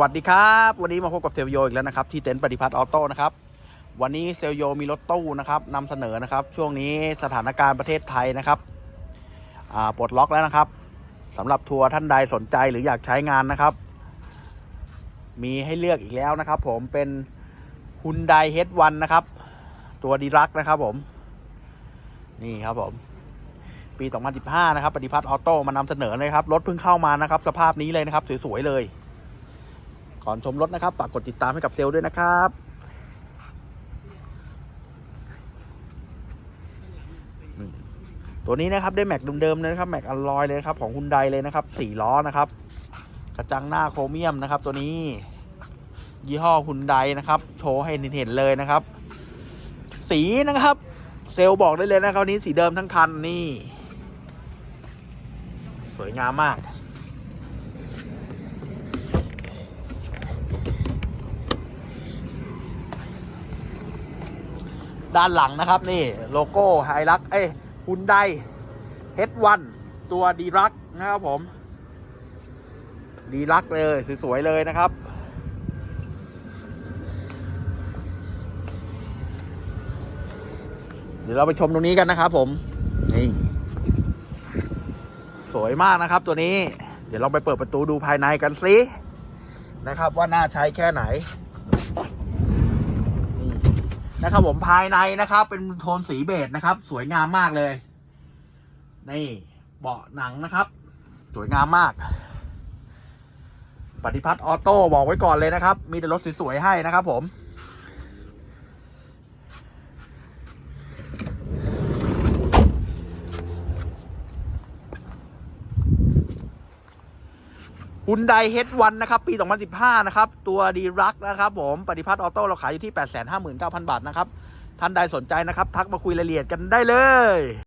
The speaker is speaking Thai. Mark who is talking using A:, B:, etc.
A: วัสดีครับ วันนี้มาพบกับเซลโยอีกแล้วนะครับที่เต็นท์ปฏิพัฒน์ออโต้นะครับวันนี้เซลโยมีรถตู้นะครับนำเสนอนะครับ ช่วงนี้สถานการณ์ประเทศไทยนะครับปลดล็อกแล้วนะครับสำหรับทัวร์ท่านใดสนใจหรืออยากใช้งานนะครับ มีให้เลือกอีกแล้วนะครับ ผมเป็นฮุนไดเฮดวันนะครับ ตัวดีรักนะครับผม นี่ครับผม ปี 2015 นะครับปฏิพัฒน์ออโต้มานำเสนอเลยครับรถเพิ่งเข้ามานะครับ สภาพนี้เลยนะครับ สวยๆเลย ก่อนชมรถนะครับฝากกดติดตามให้กับเซลล์ด้วยนะครับตัวนี้นะครับได้แม็กเดิมๆเลยนะครับแม็กอลลอยเลยครับของคุณไดเลยนะครับสี่ล้อนะครับ กระจังหน้าโครเมียมนะครับ ตัวนี้ ยี่ห้อคุณไดนะครับ โชว์ให้เห็นเลยนะครับ สีนะครับ เซลบอกได้เลยนะครับวันนี้สีเดิมทั้งคันนี่ สวยงามมาก ด้านหลังนะครับนี่โลโก้ไฮรักเอ้ยฮุนไดเฮดวันตัวดีรักนะครับผม ดีรักเลยสวยๆเลยนะครับ เดี๋ยวเราไปชมตรงนี้กันนะครับผม นี่ สวยมากนะครับตัวนี้ เดี๋ยวลองไปเปิดประตูดูภายในกันสินะครับว่าน่าใช้แค่ไหน นะครับผมภายในนะครับ เป็นโทนสีเบจนะครับ สวยงามมากเลย นี่เบาะหนังนะครับ สวยงามมาก ปฏิพัฒน์ออโต้บอกไว้ก่อนเลยนะครับ มีแต่รถสวยๆให้นะครับผม ฮุนไดเฮดวันนะครับ ปี 2015 นะครับ ตัวดีรักนะครับผม ปฏิพัฒน์ออโต้เราขายอยู่ที่ 859,000 บาทนะครับ ท่านใดสนใจนะครับ ทักมาคุยรายละเอียดกันได้เลย